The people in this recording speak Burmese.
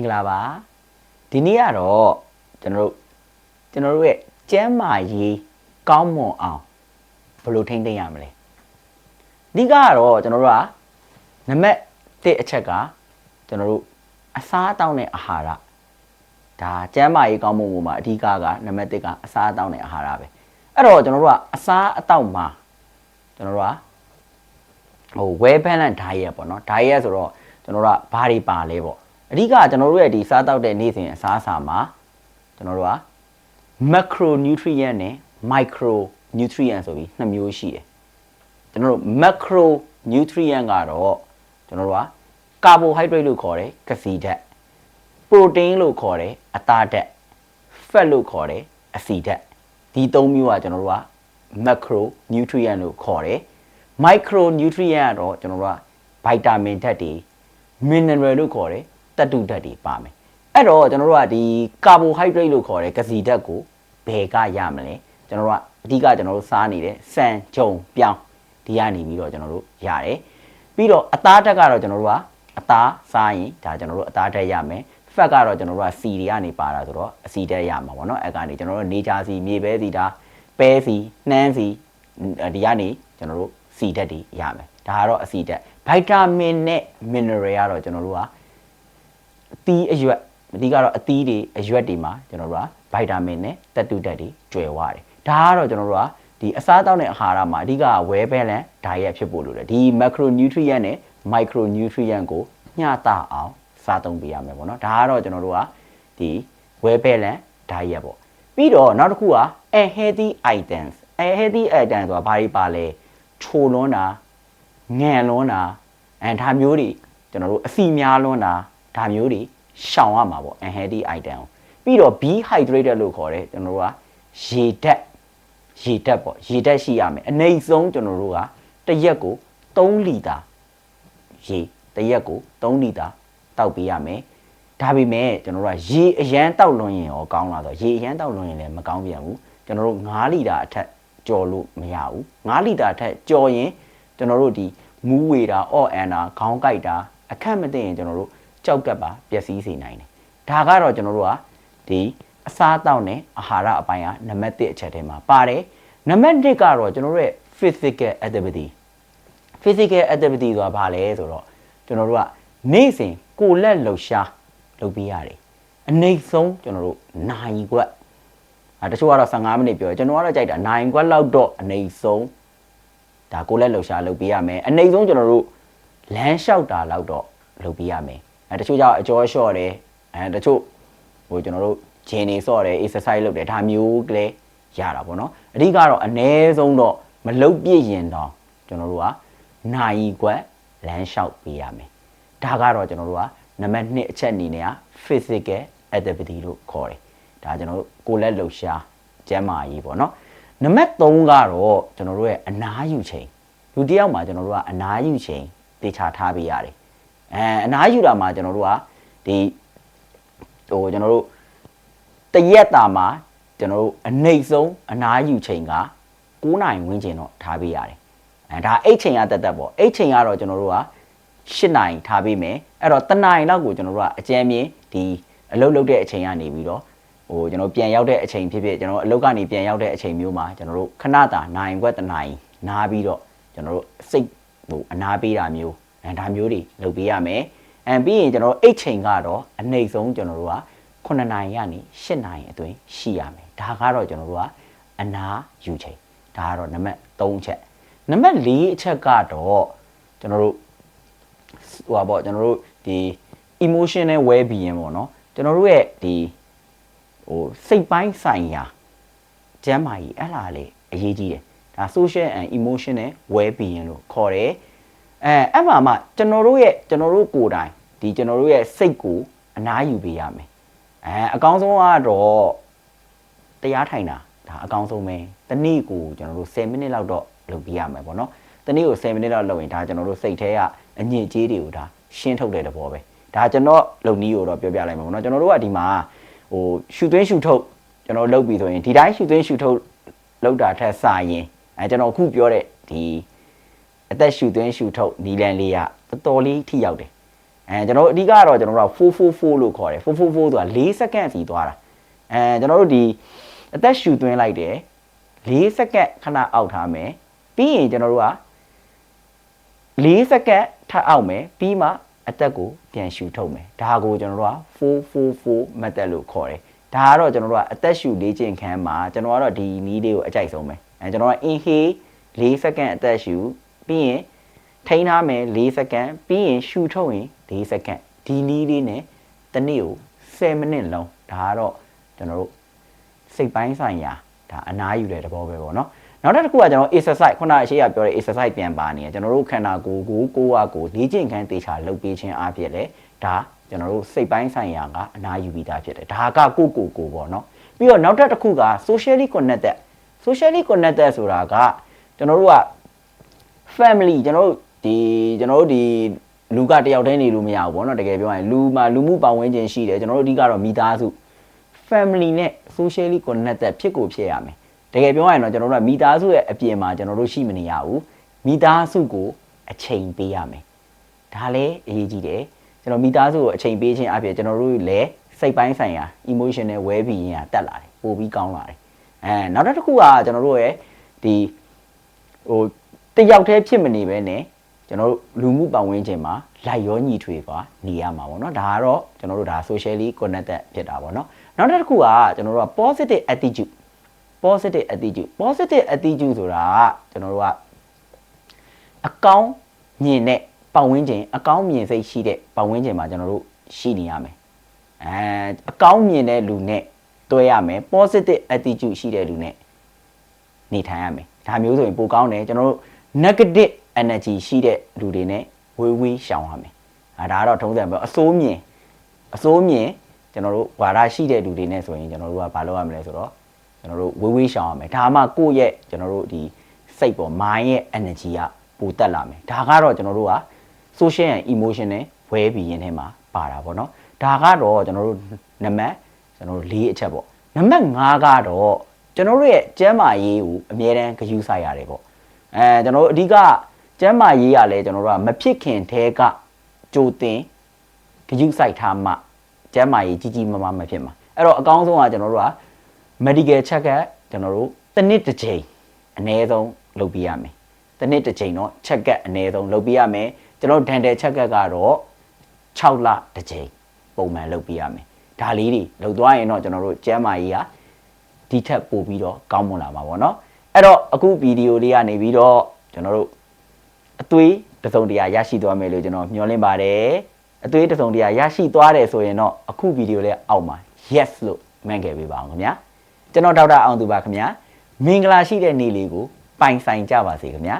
္ဂလာပါဒီနေ့ကတော့ကျွန်တော်တို့ကျွန်တော်တို့ရဲ့ကျမ်းမာရေးကောင်းမွန်အောင်ဘယ်လိုထိန်းသိမ်းရမလဲအဓိကကတော့ကျွန်တော်တို့ကနံပါတ်1အချက်ကကျွန်တော်တို့အစားအသောက်နဲ့အာဟာရဒါကျမ်းမာရေးကောင်းမွန်မှုမှာအဓိကကနံပါတ်1ကအစားအသောက်နဲ့အာဟာရပဲအဲ့တော့ကျွန်တော်တို့ကအစားအသောက်မှာကျွန်တော်တို့ကဟို well balance diet ပေါ့နော် diet ဆိုတော့ကျွန်တော်တို့ကဘာတွေပါလဲပေါ့ အဓိကကျွန်တော်တို့ရဲ့ဒီစားတောက်တဲ့နေ့စဉ်အစားအစာမှာကျွန်တော်တို့က macronutrient နဲ့ micronutrient ဆိုပြီးနှစ်မျိုးရှိတယ်ကျွန်တော်တို့ macronutrient ကတော့ကျွန်တော်တို့က carbohydrate လို့ခေါ်တယ်ကစီဓာတ် protein လို့ခေါ်တယ်အသားဓာတ် fat လို့ခေါ်တယ်အဆီဓာတ်ဒီသုံးမျိုးကကျွန်တော်တို့က macronutrient လို့ခေါ်တယ် micronutrient ကတော့ကျွန်တော်တို့က vitamin ဓာတ်တွေ mineral လို့ခေါ်တယ် တတုဓာတ်တွေပါမယ်အဲ့တော့ကျွန်တော်တို့ကဒီ carbohydrate လို့ခေါ်တဲ့ကစီဓာတ်ကိုဘယ်ကရမလဲကျွန်တော်တို့ကအဓိကကျွန်တော်တို့စားနေတဲ့စံဂျုံပြောင်းဒီကနေပြီးတော့ကျွန်တော်တို့ရတယ်ပြီးတော့အသားဓာတ်ကတော့ကျွန်တော်တို့ကအသားစားရင်ဒါကျွန်တော်တို့အသားဓာတ်ရမယ် fat ကတော့ကျွန်တော်တို့ကစီတွေကနေပါတာဆိုတော့အစီဓာတ်ရမှာပေါ့နော်အဲ့ကနေကျွန်တော်တို့နေချာစီမြေပဲစီဒါပဲစီနှမ်းစီဒီကနေကျွန်တော်တို့စီဓာတ်တွေရမယ်ဒါကတော့အစီဓာတ်ဗိုက်တာမင်နဲ့ mineral ကတော့ကျွန်တော်တို့က အသီးအရွက်အဓိကတော့အသီးတွေအရွက်တွေမှာကျွန်တော်တို့ကဗိုက်တာမင်နဲ့တက်တူတက်တွေကျွယ်ဝတယ်ဒါကတော့ကျွန်တော်တို့ကဒီအစားအသောက်နဲ့အာဟာရမှာအဓိက well balance diet ဖြစ်ဖို့လိုတယ်ဒီ macronutrient နဲ့ micronutrient ကိုမျှတအောင်စားသုံးပေးရမယ်ပေါ့နော်ဒါကတော့ကျွန်တော်တို့ကဒီ well balance diet ပေါ့ပြီးတော့နောက်တစ်ခုက unhealthy items unhealthy items ဆိုတာဘာတွေပါလဲချိုလွန်းတာငံလွန်းတာအဲဒါမျိုးတွေကျွန်တော်တို့အစီများလွန်းတာ ဒါမျိုးတွေရှောင်ရမှာပေါ့ unhealthy item ကိုပြီးတော့ be hydrated လို့ခေါ်တယ်ကျွန်တော်တို့ကရေဓာတ်ရေဓာတ်ပေါ့ရေဓာတ်ရှိရမယ်အနည်းဆုံးကျွန်တော်တို့ကတစ်ရက်ကို3လီတာရေတစ်ရက်ကို3လီတာတောက်ပေးရမယ်ဒါပေမဲ့ကျွန်တော်တို့ကရေအရန်တောက်လွန်ရင်ရောကောင်းလာတော့ရေအရန်တောက်လွန်ရင်လည်းမကောင်းပြန်ဘူးကျွန်တော်တို့9လီတာအထက်ကြော်လို့မရဘူး9လီတာအထက်ကြော်ရင်ကျွန်တော်တို့ဒီမူးဝေတာအော့အန်တာခေါင်းကိုက်တာအခက်မသိရင်ကျွန်တော်တို့ ကြောက်ကပ်ပါပျက်စီးစေနိုင်တယ်ဒါကတော့ကျွန်တော်တို့ကဒီအစားအသောက်နဲ့အာဟာရအပိုင်းကနံပါတ်1အချက်ထဲမှာပါတယ်နံပါတ်2ကတော့ကျွန်တော်တို့ရဲ့ physical activity physical activity ဆိုတာဘာလဲဆိုတော့ကျွန်တော်တို့ကနေ့စဉ်ကိုယ်လက်လှုပ်ရှားလုပ်ပေးရတယ်အနည်းဆုံးကျွန်တော်တို့နိုင်ခွက်အဲတချို့ကတော့15မိနစ်ပြောကျွန်တော်ကတော့ကြိုက်တာနိုင်ခွက်လောက်တော့အနည်းဆုံးဒါကိုယ်လက်လှုပ်ရှားလုပ်ပေးရမယ်အနည်းဆုံးကျွန်တော်တို့လမ်းလျှောက်တာလောက်တော့လုပ်ပေးရမယ် အဲတချို့ကျတော့အကျော်လျှော့တယ်အဲတချို့ဟိုကျွန်တော်တို့ဂျင်းနေဆော့တယ် exercise လုပ်တယ်ဒါမျိုးကလေးရတာပေါ့နော်အဓိကတော့အ ਨੇ ဆုံးတော့မလုတ်ပြည့်ရင်တော့ကျွန်တော်တို့ကနိုင်ခွက်လမ်းလျှောက်ပေးရမယ်ဒါကတော့ကျွန်တော်တို့ကနံပါတ်1အချက်အနေနဲ့က physical activity လို့ခေါ်တယ်ဒါကျွန်တော်တို့ကိုယ်လက်လှုပ်ရှားကျန်းမာရေးပေါ့နော်နံပါတ်3ကတော့ကျွန်တော်တို့ရဲ့အနားယူချိန်လူတစ်ယောက်မှာကျွန်တော်တို့ကအနားယူချိန်တေချာထားပေးရတယ် အဲအနားယူတာမှာကျွန်တော်တို့ကဒီဟိုကျွန်တော်တို့တရက်တာမှာကျွန်တော်တို့အနှိမ့်ဆုံးအနားယူချိန်က9နိုင်ဝန်းကျင်တော့ထားပေးရတယ်အဲဒါအိတ်ချိန်ရတက်တက်ပေါ့အိတ်ချိန်ကတော့ကျွန်တော်တို့က8နိုင်ထားပေးမယ်အဲ့တော့တနိုင်လောက်ကိုကျွန်တော်တို့ကအကြမ်းမြင်ဒီအလုပ်လုပ်တဲ့အချိန်ကနေပြီးတော့ဟိုကျွန်တော်ပြန်ရောက်တဲ့အချိန်ဖြစ်ဖြစ်ကျွန်တော်အလုပ်ကနေပြန်ရောက်တဲ့အချိန်မျိုးမှာကျွန်တော်တို့ခဏတာနိုင်ခွက်တနိုင်နားပြီးတော့ကျွန်တော်တို့စိတ်ဟိုအနာပေးတာမျိုးအဲ ဒါမျိုးတွေလုပ်ပေးရမယ်အဲပြီးရင်ကျွန်တော်တို့အိတ်ချိန်ကတော့အနှိမ့်ဆုံးကျွန်တော်တို့က9နိုင်ရနေ10နိုင်အတွင်းရှိရမယ်ဒါကတော့ကျွန်တော်တို့ကအနာယူချိန်ဒါကတော့နံပါတ်3ချက်နံပါတ်4အချက်ကတော့ကျွန်တော်တို့ဟိုပါပေါ့ကျွန်တော်တို့ဒီ emotional well being ပေါ့နော်ကျွန်တော်တို့ရဲ့ဒီဟိုစိတ်ပိုင်းဆိုင်ရာကျန်းမာရေးအဲ့လားလေအရေးကြီးတယ်ဒါ social and emotional well being လို့ခေါ်တယ် အဲအဲ့မှာမှကျွန်တော်တို့ရဲ့ကျွန်တော်တို့ကိုယ်တိုင်ဒီကျွန်တော်တို့ရဲ့စိတ်ကိုအနားယူပေးရမယ်အဲအကောင်းဆုံးကတော့တရားထိုင်တာဒါအကောင်းဆုံးပဲတနေ့ကိုကျွန်တော်တို့10မိနစ်လောက်တော့လုပ်ပြရမယ်ပေါ့နော်တနေ့ကို10မိနစ်လောက်လုပ်ရင်ဒါကျွန်တော်တို့စိတ်ထဲကအညစ်အကြေးတွေကိုဒါရှင်းထုတ်တဲ့သဘောပဲဒါကျွန်တော်လုံနည်းကိုတော့ပြောပြလိုက်မှာပေါ့နော်ကျွန်တော်တို့ကဒီမှာဟိုရှူသွင်းရှူထုတ်ကျွန်တော်လုပ်ပြီဆိုရင်ဒီတိုင်းရှူသွင်းရှူထုတ်လောက်တာထက်စာရင်အဲကျွန်တော်အခုပြောတဲ့ဒီ အသက်ရှူသွင်းရှူထုတ်နီလန်လေးကတော်တော်လေးထိရောက်တယ်အဲအဲကျွန်တော်တို့အဓိကတော့ကျွန်တော်တို့က444လို့ခေါ်တယ်444ဆိုတာ4စက္ကန့်စီသွားတာအဲကျွန်တော်တို့ဒီအသက်ရှူသွင်းလိုက်တယ်4စက္ကန့်ခဏအောက်ထားမယ်ပြီးရင်ကျွန်တော်တို့က4စက္ကန့်ထပ်အောက်မယ်ပြီးမှအသက်ကိုပြန်ရှူထုတ်မယ်ဒါကိုကျွန်တော်တို့က444 method လို့ခေါ်တယ်ဒါကတော့ကျွန်တော်တို့ကအသက်ရှူလေ့ကျင့်ခန်းမှာကျွန်တော်ကတော့ဒီနည်းလေးကိုအကြိုက်ဆုံးပဲအဲကျွန်တော်က inhale 4စက္ကန့်အသက်ရှူ ပြီးရင်ထိန်းထားမယ်4စက္ကန့်ပြီးရင်ရှူထုတ်ရင်4စက္ကန့်ဒီနည်းလေးနဲ့တစ်နေ့ကို10မိနစ်လုံးဒါကတော့ကျွန်တော်တို့စိတ်ပိုင်းဆိုင်ရာဒါအနားယူတဲ့သဘောပဲပေါ့နော်နောက်တစ်ခုကကျွန်တော် exercise ခုနအရှိရပြောတဲ့ exercise ပြန်ပါနေတယ်ကျွန်တော်တို့ခန္ဓာကိုယ်ကိုကိုယ်အားကိုလေ့ကျင့်ခန်းတေချာလုပ်ပေးခြင်းအဖြစ်လေဒါကျွန်တော်တို့စိတ်ပိုင်းဆိုင်ရာကအနားယူပြီးသားဖြစ်တယ်ဒါကကိုကိုကိုကိုပေါ့နော်ပြီးတော့နောက်တစ်ခုက socially connected socially connected ဆိုတာကကျွန်တော်တို့က family ကျွန်တော်တို့ဒီကျွန်တော်တို့ဒီလူကတယောက်တည်းနေလို့မရဘူးဗောနော်တကယ်ပြောရင်လူမှာလူမှုပတ်ဝန်းကျင်ရှိတယ်ကျွန်တော်တို့အဓိကတော့မိသားစု family နဲ့ socially connected ဖြစ်ကိုဖြစ်ရမယ်တကယ်ပြောရရင်တော့ကျွန်တော်တို့ကမိသားစုရဲ့အပြင်မှာကျွန်တော်တို့ရှိမနေရဘူးမိသားစုကိုအချိန်ပေးရမယ်ဒါလည်းအရေးကြီးတယ်ကျွန်တော်မိသားစုကိုအချိန်ပေးခြင်းအပြင်ကျွန်တော်တို့လည်းစိတ်ပိုင်းဆိုင်ရာ emotional well being ကတက်လာတယ်ပိုပြီးကောင်းလာတယ်အဲနောက်တစ်ခုကကျွန်တော်တို့ရဲ့ဒီဟို တယောက်တည်းဖြစ်မနေပဲနဲ့ကျွန်တော်တို့လူမှုပတ်ဝန်းကျင်မှာလိုက်ရောညီထွေပါနေရမှာပေါ့နော်ဒါကတော့ကျွန်တော်တို့ဒါ socially connected ဖြစ်တာပေါ့နော်နောက်တစ်ခုကကျွန်တော်တို့က positive attitude positive attitude positive attitude ဆိုတာကကျွန်တော်တို့ကအကောင်းမြင်တဲ့ပတ်ဝန်းကျင်အကောင်းမြင်စိတ်ရှိတဲ့ပတ်ဝန်းကျင်မှာကျွန်တော်တို့ရှိနေရမယ်အဲအကောင်းမြင်တဲ့လူနဲ့တွဲရမယ် positive attitude ရှိတဲ့လူနဲ့နေထိုင်ရမယ်ဒါမျိုးဆိုရင်ပိုကောင်းတယ်ကျွန်တော်တို့ negative energy ရှိတဲ့လူတွေနဲ့ဝေးဝေးရှောင်ရမယ်အဲဒါကတော့ထုံးစံပဲအစိုးမြင်အစိုးမြင်ကျွန်တော်တို့ဝါဒရှိတဲ့လူတွေနဲ့ဆိုရင်ကျွန်တော်တို့ကဘာလုပ်ရမလဲဆိုတော့ကျွန်တော်တို့ဝေးဝေးရှောင်ရမယ်ဒါမှကိုယ့်ရဲ့ကျွန်တော်တို့ဒီစိတ်ပေါ် mind ရဲ့ energy ကပိုတက်လာမယ်ဒါကတော့ကျွန်တော်တို့က social and emotional well being ထဲမှာပါတာပေါ့နော်ဒါကတော့ကျွန်တော်တို့နံပါတ်ကျွန်တော်တို့၄အချက်ပေါ့နံပါတ်5ကတော့ကျွန်တော်တို့ရဲ့ကျန်းမာရေးကိုအမြဲတမ်းဂရုစိုက်ရတယ်ပေါ့ အဲကျွန်တော်တို့အဓိကကျန်းမာရေးရလဲကျွန်တော်တို့ကမဖြစ်ခင်တည်းကကြိုတင်ဂရုစိုက်ထားမှကျန်းမာရေးကြီးကြီးမားမားမဖြစ်မှာအဲ့တော့အကောင်းဆုံးကကျွန်တော်တို့က medical check up ကျွန်တော်တို့တစ်နှစ်တစ်ချိန်အနည်းဆုံးလုပ်ပြရမယ်တစ်နှစ်တစ်ချိန်တော့ check up အနည်းဆုံးလုပ်ပြရမယ်ကျွန်တော် dental check up ကတော့6လတစ်ချိန်ပုံမှန်လုပ်ပြရမယ်ဒါလေးတွေလုပ်သွားရင်တော့ကျွန်တော်တို့ကျန်းမာရေးကဒီထက်ပိုပြီးတော့ကောင်းမွန်လာမှာပေါ့နော် အဲ့တော့အခုဗီဒီယိုလေးကနေပြီးတော့ကျွန်တော်တို့အသွေးတစ်စုံတရာရရှိသွားမယ်လို့ကျွန်တော်မျှော်လင့်ပါတယ်အသွေးတစ်စုံတရာရရှိသွားတယ်ဆိုရင်တော့အခုဗီဒီယိုလေးအောက်မှာ yes လို့မှန်ခဲ့ပေးပါအောင်ခင်ဗျာကျွန်တော်ဒေါက်တာအောင်သူပါခင်ဗျာမင်္ဂလာရှိတဲ့နေ့လေးကိုပိုင်ဆိုင်ကြပါစေခင်ဗျာ